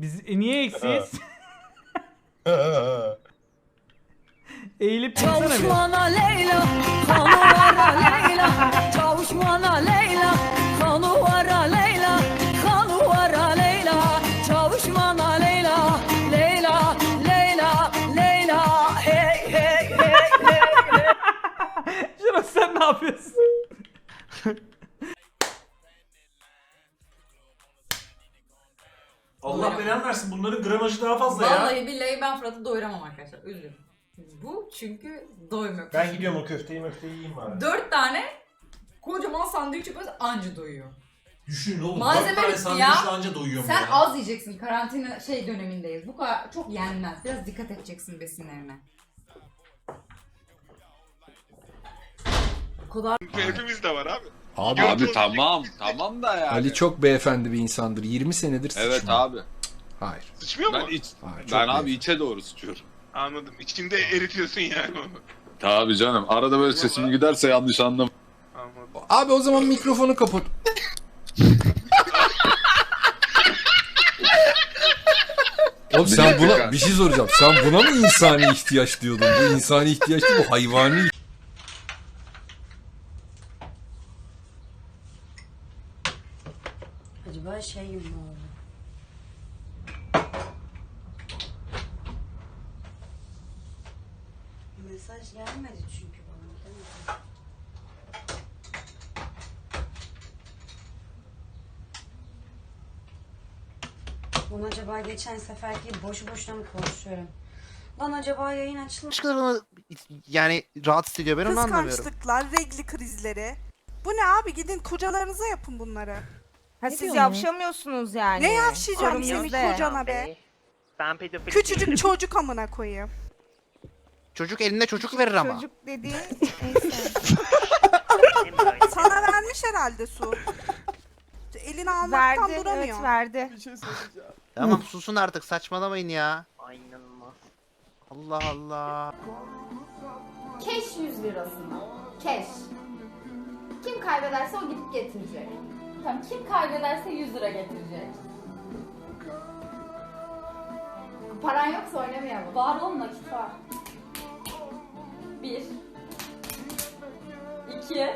Biz e, niye eksiyiz? Eğilip çıksana bir. Çavuşmana Leyla, kanuvara Leyla. Çavuşmana Leyla, kanuvara Leyla. Kanuvara Leyla, çavuşmana Leyla. Leyla, Leyla, Leyla. Hey hey hey hey. Şurası sen ne yapıyorsun? Allah belanı versin bunların gramajı daha fazla ya. Vallahi billahi ben Fırat'ı doyuramam arkadaşlar. Üzgünüm. Bu çünkü doymuyor. Ben gidiyorum o köfteyi möfteyi yiyeyim bari. Dört tane kocaman sandviç yapıyoruz anca doyuyor. Düşünün oğlum. Malzeme dört tane bitti sandviçle ya. anca doyuyorum Sen ya. az yiyeceksin. Karantina şey dönemindeyiz. Bu kadar çok yenmez. Biraz dikkat edeceksin besinlerine. O kadar Hepimiz de var abi. Abi, Abi tamam tamam da yani. Ali çok beyefendi bir insandır. 20 senedir Evet sıçmıyor. abi. Hayır. Sıçmıyor mu? Ben iç, Hayır, çok ben abi beyefendi. içe doğru sıçıyorum. Anladım. İçinde eritiyorsun yani onu. Tabii canım. Arada böyle sesim giderse yanlış anlama. Anladım. Abi o zaman mikrofonu kapat. Oğlum sen buna bir şey soracağım. Sen buna mı insani ihtiyaç diyordun? Bu insani ihtiyaç değil bu hayvani Şey mi oldu? Mesaj gelmedi çünkü bana değil mi? Lan acaba geçen seferki boşu boşuna mı konuşuyorum? Lan acaba yayın açılmış Başkalarını yani rahatsız ediyor ben onu anlamıyorum. Kıskançlıklar, regli krizleri. Bu ne abi gidin kocalarınıza yapın bunları. Ha siz yavşamıyorsunuz yani. Ne yavşayacağım Sorun senin bizde. kocana be. Küçücük çocuk amına koyayım. Çocuk elinde çocuk verir ama. Çocuk dediğin neyse. Sana vermiş herhalde su. Elini almaktan verdi, duramıyor. evet verdi. Tamam susun artık saçmalamayın ya. Allah Allah. Keş 100 lirasına. Keş. Kim kaybederse o gidip getirecek. Tamam kim kaybederse 100 lira getirecek. Paran yoksa oynamayalım. Var oğlum nakit var. Bir. İki.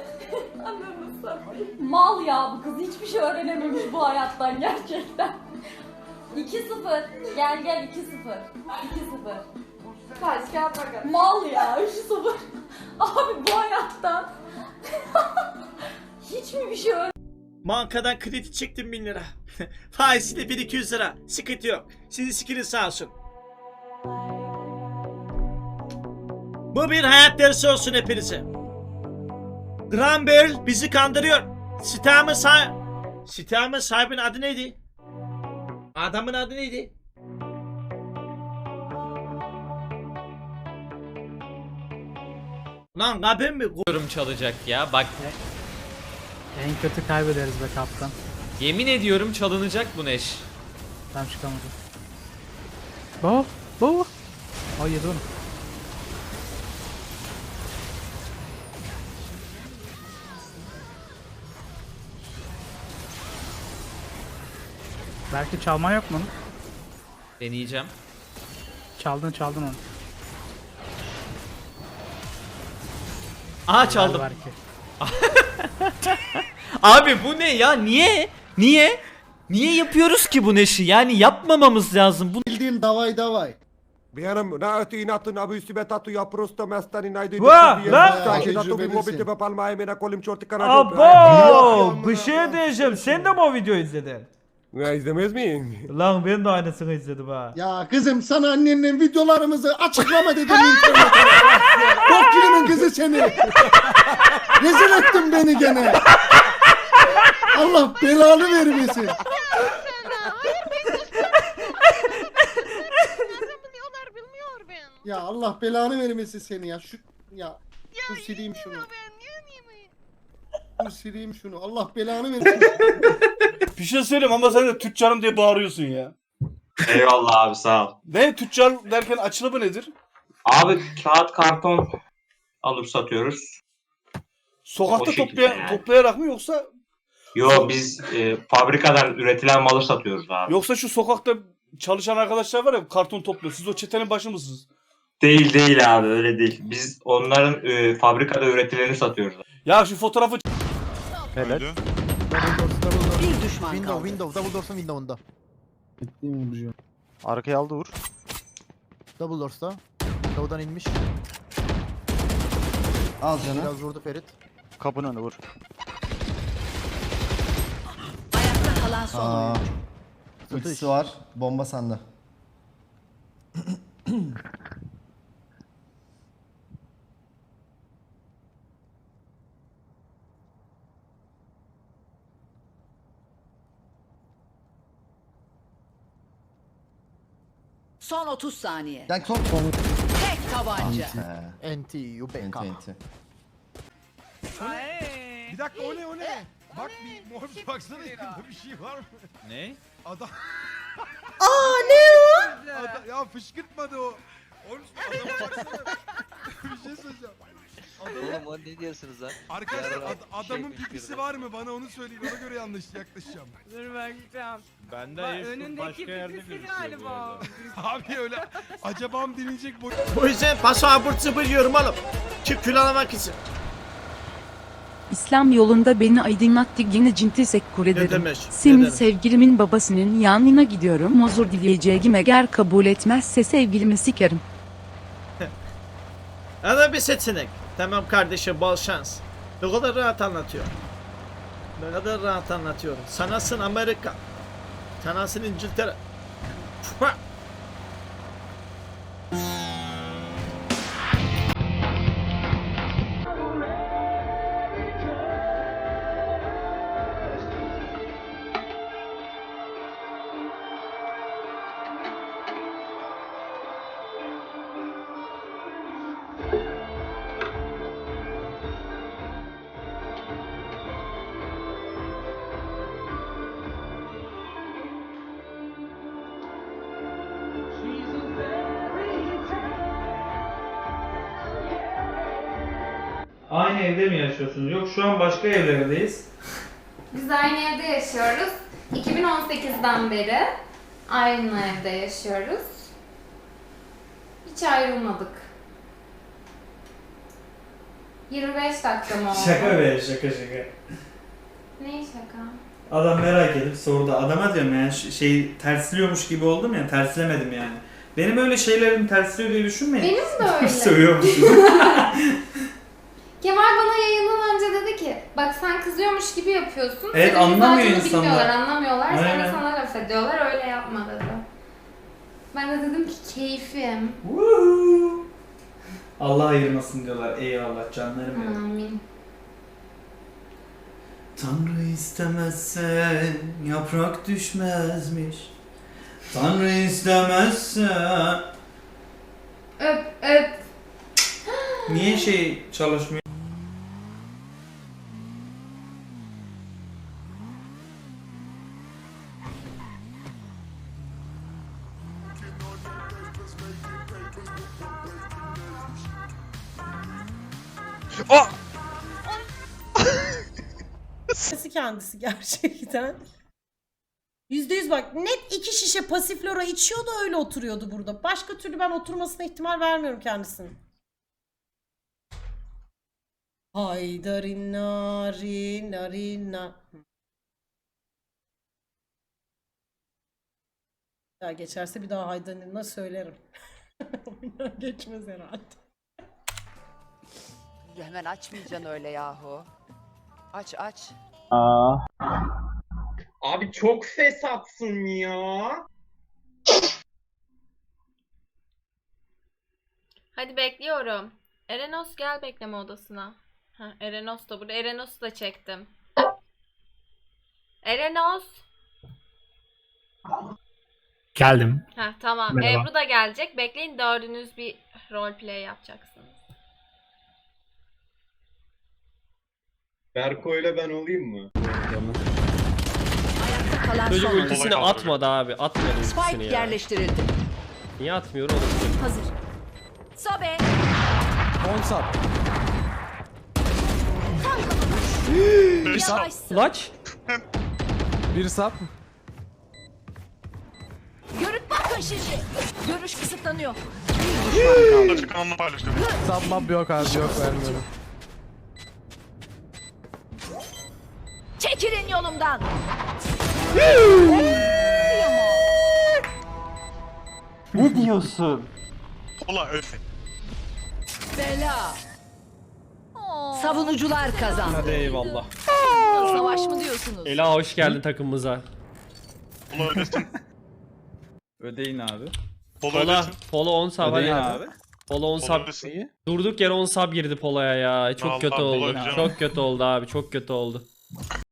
Anladın Mal ya bu kız hiçbir şey öğrenememiş bu hayattan gerçekten. 2-0. Gel gel 2-0. 2-0. Kaç kağıt bakalım. Mal ya 3-0. Abi bu hayattan hiç mi bir şey Bankadan kredi çektim 1000 lira. Faizi de 1200 lira. Sıkıntı yok. Sizi sikinin sağ olsun. Bu bir hayat dersi olsun hepinize. Bell bizi kandırıyor. Sitamın sah... Sitamın sahibinin adı neydi? Adamın adı neydi? Lan ben mi Yorum çalacak ya bak En kötü kaybederiz be kaptan. yemin ediyorum çalınacak bu Neş. Tam çıkamadı. Baba, baba. Ay yedi onu. Belki çalma yok mu? Deneyeceğim. Çaldın çaldın onu. Aha çaldım. Belki. Abi bu ne ya niye? Niye? Niye yapıyoruz ki bu Neş'i? Yani yapmamamız lazım. Bu Bildiğin davay davay. Benim naati natun abu üstüme tatu ya prosto mestani naydı. Vah, lan! Kolim çorti Abo! Bir şey diyeceğim. Sen de mi o videoyu izledin? Ne izlemez miyim? Lan ben de aynısını izledim ha. Ya kızım sana annenin videolarımızı açıklama dedim internete. Bok kızı seni. Rezil ettin beni gene. Belanı vermesin. Ya Allah belanı vermesin seni ya. Şu ya dur sileyim şunu. Dur sileyim şunu. Allah belanı versin. Bir şey söyleyeyim ama sen de tüccarım diye bağırıyorsun ya. Eyvallah abi sağ ol. Ne tüccar derken açılımı nedir? Abi kağıt karton alıp satıyoruz. Sokakta O şekilde toplaya- yani. toplayarak mı yoksa Yo biz e, fabrikadan üretilen malı satıyoruz abi. Yoksa şu sokakta çalışan arkadaşlar var ya karton topluyor. Siz o çetenin başı mısınız? Değil değil abi öyle değil. Biz onların e, fabrikada üretileni satıyoruz. Ya şu fotoğrafı Bir düşman Window, kaldı. window, double doors'un window'unda. Arkaya aldı vur. Double doors'ta. Window'dan inmiş. Al canı. Biraz vurdu Ferit. Kapının önü vur. Ayakta kalan son oyuncu. Ultisi var. Bomba sende. Son 30 saniye. Yani çok Tek tabanca. NT, UBK. Bir dakika o ne o ne? Bak bir mor bir baksana yakında bir şey var mı? Ne? Adam. Aa ne o? Ada- ya fışkırtmadı o. Oğlum adama baksana. bir şey söyleyeceğim. Oğlum ne diyorsunuz lan? arkadaşlar ad- adamın şey pipisi var mı? Bana onu söyleyin. Ona göre yanlış yaklaşacağım. Dur bakacağım. bende Önündeki pipisi galiba. Abi öyle acaba mı dinleyecek bu? Bu yüzden paso abur cubur yiyorum oğlum. Ki kül alamak için. İslam yolunda beni aydınlattı yine cinti teşekkür Ne demek? Senin Ne demek? sevgilimin babasının yanına gidiyorum. Özür dileyeceğim eğer kabul etmezse sevgilimi sikerim. Ya bir seçenek. Tamam kardeşim bol şans. Ne kadar rahat anlatıyor. Ne kadar rahat anlatıyorum. Sanasın Amerika. Sanasın İngiltere. Aynı evde mi yaşıyorsunuz? Yok şu an başka evlerdeyiz. Biz aynı evde yaşıyoruz. 2018'den beri aynı evde yaşıyoruz. Hiç ayrılmadık. 25 dakika mı oldu? Şaka be şaka şaka. Ne şaka? Adam merak edip sordu. Adama diyorum yani ş- şey tersliyormuş gibi oldum ya terslemedim yani. Benim öyle şeylerim tersliyor diye düşünmeyin. Benim de öyle. Sövüyormuşum. Kemal bana yayından önce dedi ki bak sen kızıyormuş gibi yapıyorsun. Evet, Senin anlamıyor mizacını insanlar. Bilmiyorlar anlamıyorlar. Sonra Aynen. sana laf ediyorlar öyle yapma dedi. Ben de dedim ki keyfim. Woohoo. Allah ayırmasın diyorlar. Eyvallah canlarım benim. Amin. Tanrı istemezse yaprak düşmezmiş. Tanrı istemezse... Öp öp. Niye şey çalışmıyor? Sesi kendisi gerçekten. Yüzde yüz bak net iki şişe pasiflora içiyordu öyle oturuyordu burada. Başka türlü ben oturmasına ihtimal vermiyorum kendisinin. Haydarina rina rina. Ya geçerse bir daha haydarina söylerim. Geçmez herhalde. Hemen açmayacaksın öyle yahu. Aç aç. Abi çok fesatsın ya. Hadi bekliyorum. Erenos gel bekleme odasına. Ha, Erenos da burada. Erenos'u da çektim. Erenos. Geldim. Ha tamam. Merhaba. Ebru da gelecek. Bekleyin dördünüz bir roleplay yapacaksınız. Berko ile ben olayım mı? Ayakta kalan son oyuncu. atmadı abi. Atmadı Spike yerleştirildi. Niye atmıyor oğlum? Hazır. Sobe. Onsat. Yavaşsın. Clutch. Bir sap. Görüp bakın şimdi. Görüş kısıtlanıyor. Kanalını paylaştım. Sap map yok abi yok vermiyorum. Çekilin yolumdan. Ne diyorsun? Pola öf. Bela. Savunucular kazan. Hadi eyvallah. Savaş mı diyorsunuz? Ela hoş geldin takımımıza. Pola öylesin. Ödeyin abi. Pola Pola, öylesin. Polo 10 sub Ödeyin hadi. abi. Polo 10 Pola sub. Durduk yere 10 sub girdi Polo'ya ya. Çok Vallahi kötü oldu. Çok kötü oldu abi. Çok kötü oldu.